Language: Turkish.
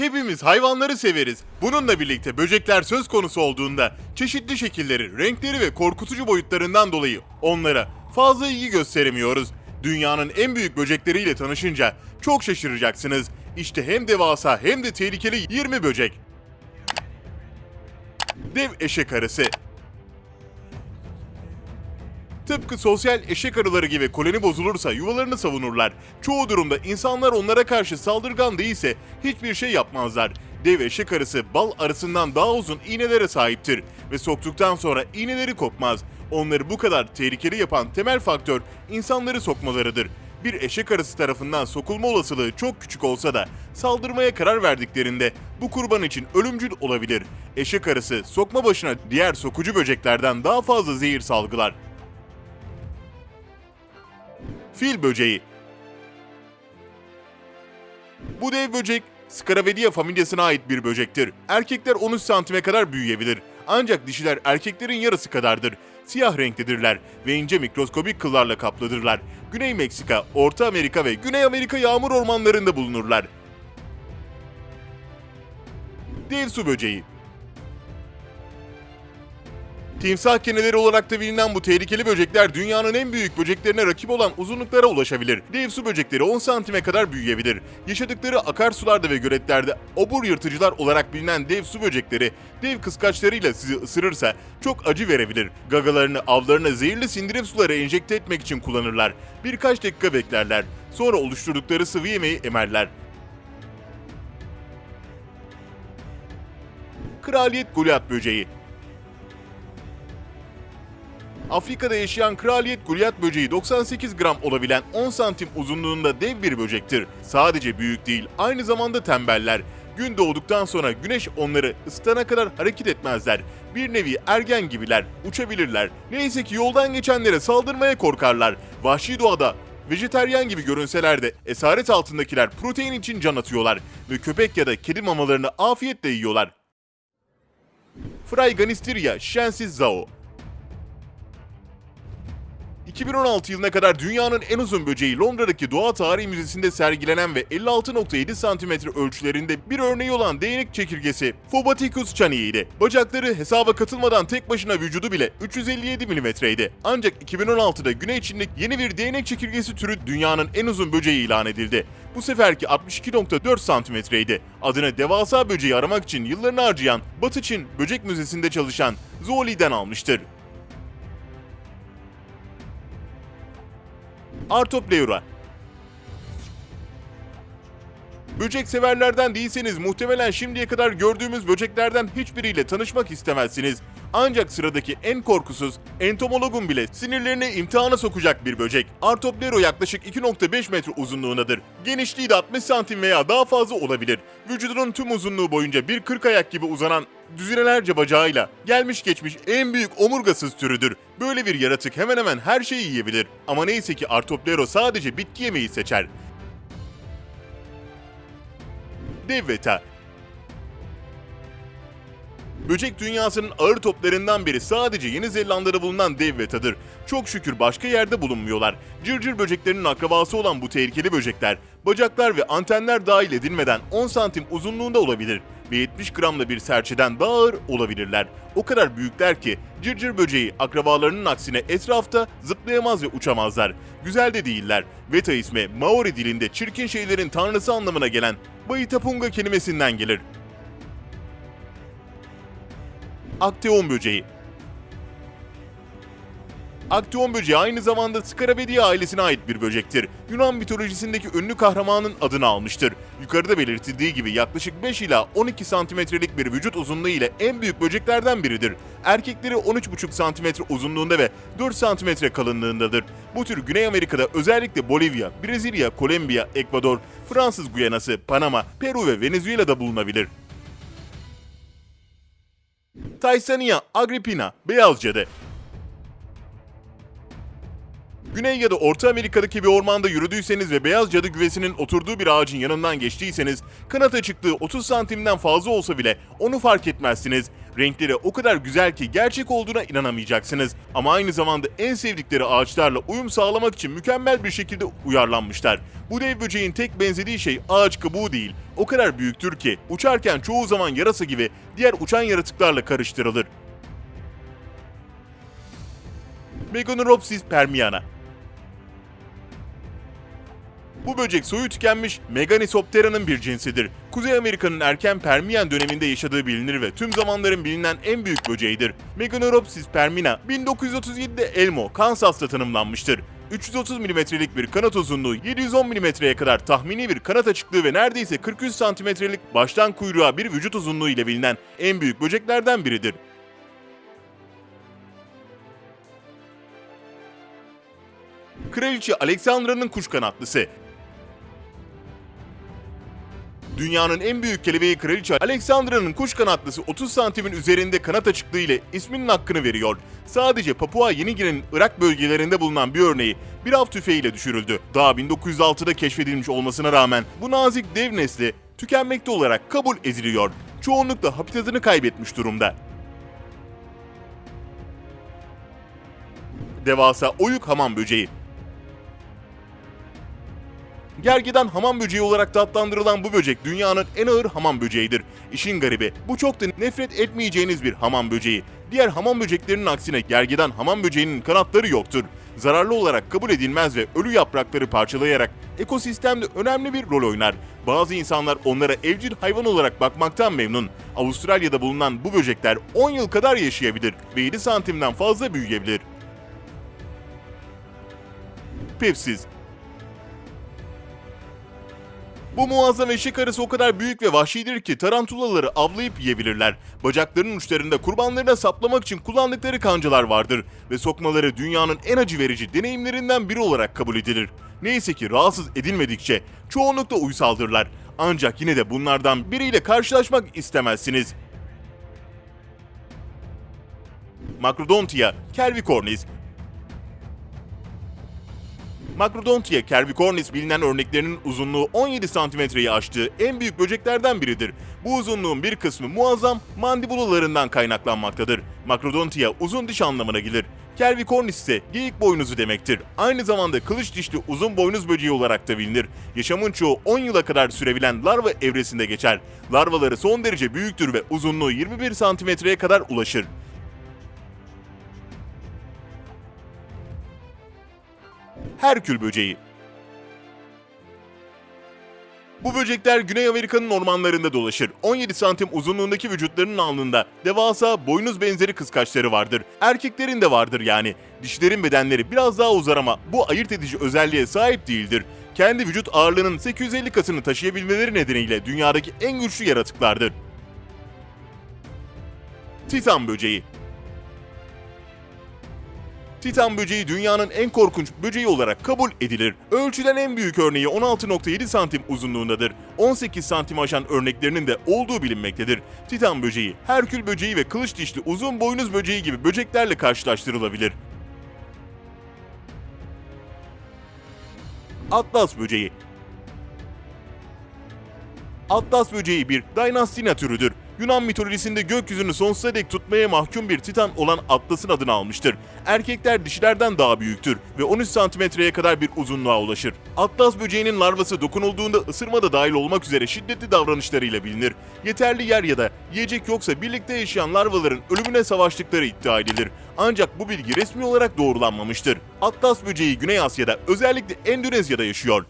Hepimiz hayvanları severiz. Bununla birlikte böcekler söz konusu olduğunda çeşitli şekilleri, renkleri ve korkutucu boyutlarından dolayı onlara fazla ilgi gösteremiyoruz. Dünyanın en büyük böcekleriyle tanışınca çok şaşıracaksınız. İşte hem devasa hem de tehlikeli 20 böcek. Dev eşek arısı. Tıpkı sosyal eşek arıları gibi koloni bozulursa yuvalarını savunurlar. Çoğu durumda insanlar onlara karşı saldırgan değilse hiçbir şey yapmazlar. Dev eşek arısı bal arısından daha uzun iğnelere sahiptir ve soktuktan sonra iğneleri kopmaz. Onları bu kadar tehlikeli yapan temel faktör insanları sokmalarıdır. Bir eşek arısı tarafından sokulma olasılığı çok küçük olsa da saldırmaya karar verdiklerinde bu kurban için ölümcül olabilir. Eşek arısı sokma başına diğer sokucu böceklerden daha fazla zehir salgılar. Fil böceği. Bu dev böcek Scaravedia familyasına ait bir böcektir. Erkekler 13 santime kadar büyüyebilir. Ancak dişiler erkeklerin yarısı kadardır. Siyah renklidirler ve ince mikroskobik kıllarla kaplıdırlar. Güney Meksika, Orta Amerika ve Güney Amerika yağmur ormanlarında bulunurlar. Dev su böceği Timsah keneleri olarak da bilinen bu tehlikeli böcekler dünyanın en büyük böceklerine rakip olan uzunluklara ulaşabilir. Dev su böcekleri 10 santime kadar büyüyebilir. Yaşadıkları akarsularda ve göletlerde obur yırtıcılar olarak bilinen dev su böcekleri dev kıskaçlarıyla sizi ısırırsa çok acı verebilir. Gagalarını avlarına zehirli sindirim suları enjekte etmek için kullanırlar. Birkaç dakika beklerler. Sonra oluşturdukları sıvı yemeği emerler. Kraliyet Goliath böceği Afrika'da yaşayan kraliyet gulyat böceği 98 gram olabilen 10 santim uzunluğunda dev bir böcektir. Sadece büyük değil, aynı zamanda tembeller. Gün doğduktan sonra güneş onları ısıtana kadar hareket etmezler. Bir nevi ergen gibiler, uçabilirler. Neyse ki yoldan geçenlere saldırmaya korkarlar. Vahşi doğada vejeteryan gibi görünseler de esaret altındakiler protein için can atıyorlar ve köpek ya da kedi mamalarını afiyetle yiyorlar. Fraiganisteria şensiz zao 2016 yılına kadar dünyanın en uzun böceği Londra'daki Doğa Tarihi Müzesi'nde sergilenen ve 56.7 cm ölçülerinde bir örneği olan değnek çekirgesi Phobaticus chanii'ydi. Bacakları hesaba katılmadan tek başına vücudu bile 357 mm'ydi. Ancak 2016'da Güney Çin'de yeni bir değnek çekirgesi türü dünyanın en uzun böceği ilan edildi. Bu seferki 62.4 santimetreydi. Adını devasa böceği aramak için yıllarını harcayan Batı Çin Böcek Müzesi'nde çalışan Zooli'den almıştır. Artopleura. Böcek severlerden değilseniz muhtemelen şimdiye kadar gördüğümüz böceklerden hiçbiriyle tanışmak istemezsiniz. Ancak sıradaki en korkusuz, entomologun bile sinirlerini imtihana sokacak bir böcek. Artoplero yaklaşık 2.5 metre uzunluğundadır. Genişliği de 60 santim veya daha fazla olabilir. Vücudunun tüm uzunluğu boyunca bir kırk ayak gibi uzanan düzinelerce bacağıyla gelmiş geçmiş en büyük omurgasız türüdür. Böyle bir yaratık hemen hemen her şeyi yiyebilir. Ama neyse ki Artoplero sadece bitki yemeyi seçer. Dev Veta Böcek dünyasının ağır toplarından biri sadece Yeni Zelanda'da bulunan dev vetadır. Çok şükür başka yerde bulunmuyorlar. Cırcır böceklerinin akrabası olan bu tehlikeli böcekler, bacaklar ve antenler dahil edilmeden 10 santim uzunluğunda olabilir ve 70 gramla bir serçeden daha ağır olabilirler. O kadar büyükler ki cırcır böceği akrabalarının aksine etrafta zıplayamaz ve uçamazlar. Güzel de değiller. Veta ismi Maori dilinde çirkin şeylerin tanrısı anlamına gelen Baitapunga kelimesinden gelir. Akteon böceği. Akteon böceği aynı zamanda Scarabedia ailesine ait bir böcektir. Yunan mitolojisindeki ünlü kahramanın adını almıştır. Yukarıda belirtildiği gibi yaklaşık 5 ila 12 santimetrelik bir vücut uzunluğu ile en büyük böceklerden biridir. Erkekleri 13,5 santimetre uzunluğunda ve 4 santimetre kalınlığındadır. Bu tür Güney Amerika'da özellikle Bolivya, Brezilya, Kolombiya, Ekvador, Fransız Guyanası, Panama, Peru ve Venezuela'da bulunabilir. Taysania agrippina, beyaz cadı. Güney ya da Orta Amerika'daki bir ormanda yürüdüyseniz ve beyaz cadı güvesinin oturduğu bir ağacın yanından geçtiyseniz, kanat açıklığı 30 santimden fazla olsa bile onu fark etmezsiniz. Renkleri o kadar güzel ki gerçek olduğuna inanamayacaksınız. Ama aynı zamanda en sevdikleri ağaçlarla uyum sağlamak için mükemmel bir şekilde uyarlanmışlar. Bu dev böceğin tek benzediği şey ağaç kabuğu değil. O kadar büyüktür ki uçarken çoğu zaman yarasa gibi diğer uçan yaratıklarla karıştırılır. Meganeropsis permiana bu böcek soyu tükenmiş Meganisoptera'nın bir cinsidir. Kuzey Amerika'nın erken Permiyen döneminde yaşadığı bilinir ve tüm zamanların bilinen en büyük böceğidir. Meganeropsis permina 1937'de Elmo, Kansas'ta tanımlanmıştır. 330 milimetrelik bir kanat uzunluğu 710 milimetreye kadar tahmini bir kanat açıklığı ve neredeyse 43 santimetrelik baştan kuyruğa bir vücut uzunluğu ile bilinen en büyük böceklerden biridir. Kraliçe Alexandra'nın kuş kanatlısı. Dünyanın en büyük kelebeği Kraliçe Alexandra'nın kuş kanatlısı 30 santimin üzerinde kanat açıklığı ile isminin hakkını veriyor. Sadece Papua Yeni Gine'nin Irak bölgelerinde bulunan bir örneği bir av tüfeğiyle düşürüldü. Daha 1906'da keşfedilmiş olmasına rağmen bu nazik dev nesli tükenmekte olarak kabul ediliyor. Çoğunlukla habitatını kaybetmiş durumda. Devasa oyuk hamam böceği Gergedan hamam böceği olarak da adlandırılan bu böcek dünyanın en ağır hamam böceğidir. İşin garibi bu çok da nefret etmeyeceğiniz bir hamam böceği. Diğer hamam böceklerinin aksine gergedan hamam böceğinin kanatları yoktur. Zararlı olarak kabul edilmez ve ölü yaprakları parçalayarak ekosistemde önemli bir rol oynar. Bazı insanlar onlara evcil hayvan olarak bakmaktan memnun. Avustralya'da bulunan bu böcekler 10 yıl kadar yaşayabilir ve 7 santimden fazla büyüyebilir. Pepsiz bu muazzam eşek arısı o kadar büyük ve vahşidir ki tarantulaları avlayıp yiyebilirler. Bacaklarının uçlarında kurbanlarına saplamak için kullandıkları kancalar vardır ve sokmaları dünyanın en acı verici deneyimlerinden biri olarak kabul edilir. Neyse ki rahatsız edilmedikçe çoğunlukla uysaldırlar. Ancak yine de bunlardan biriyle karşılaşmak istemezsiniz. Macrodontia cervicornis Macrodontia cervicornis bilinen örneklerinin uzunluğu 17 santimetreyi aştığı en büyük böceklerden biridir. Bu uzunluğun bir kısmı muazzam mandibulalarından kaynaklanmaktadır. Macrodontia uzun diş anlamına gelir. Cervicornis ise geyik boynuzu demektir. Aynı zamanda kılıç dişli uzun boynuz böceği olarak da bilinir. Yaşamın çoğu 10 yıla kadar sürebilen larva evresinde geçer. Larvaları son derece büyüktür ve uzunluğu 21 santimetreye kadar ulaşır. Herkül böceği. Bu böcekler Güney Amerika'nın ormanlarında dolaşır. 17 santim uzunluğundaki vücutlarının alnında devasa boynuz benzeri kıskaçları vardır. Erkeklerin de vardır yani. Dişlerin bedenleri biraz daha uzar ama bu ayırt edici özelliğe sahip değildir. Kendi vücut ağırlığının 850 kasını taşıyabilmeleri nedeniyle dünyadaki en güçlü yaratıklardır. Titan böceği Titan böceği dünyanın en korkunç böceği olarak kabul edilir. Ölçülen en büyük örneği 16.7 santim uzunluğundadır. 18 santim aşan örneklerinin de olduğu bilinmektedir. Titan böceği, Herkül böceği ve kılıç dişli uzun boynuz böceği gibi böceklerle karşılaştırılabilir. Atlas böceği Atlas böceği bir Dynastina türüdür. Yunan mitolojisinde gökyüzünü sonsuza dek tutmaya mahkum bir titan olan Atlas'ın adını almıştır. Erkekler dişilerden daha büyüktür ve 13 santimetreye kadar bir uzunluğa ulaşır. Atlas böceğinin larvası dokunulduğunda ısırma da dahil olmak üzere şiddetli davranışlarıyla bilinir. Yeterli yer ya da yiyecek yoksa birlikte yaşayan larvaların ölümüne savaştıkları iddia edilir. Ancak bu bilgi resmi olarak doğrulanmamıştır. Atlas böceği Güney Asya'da özellikle Endonezya'da yaşıyor.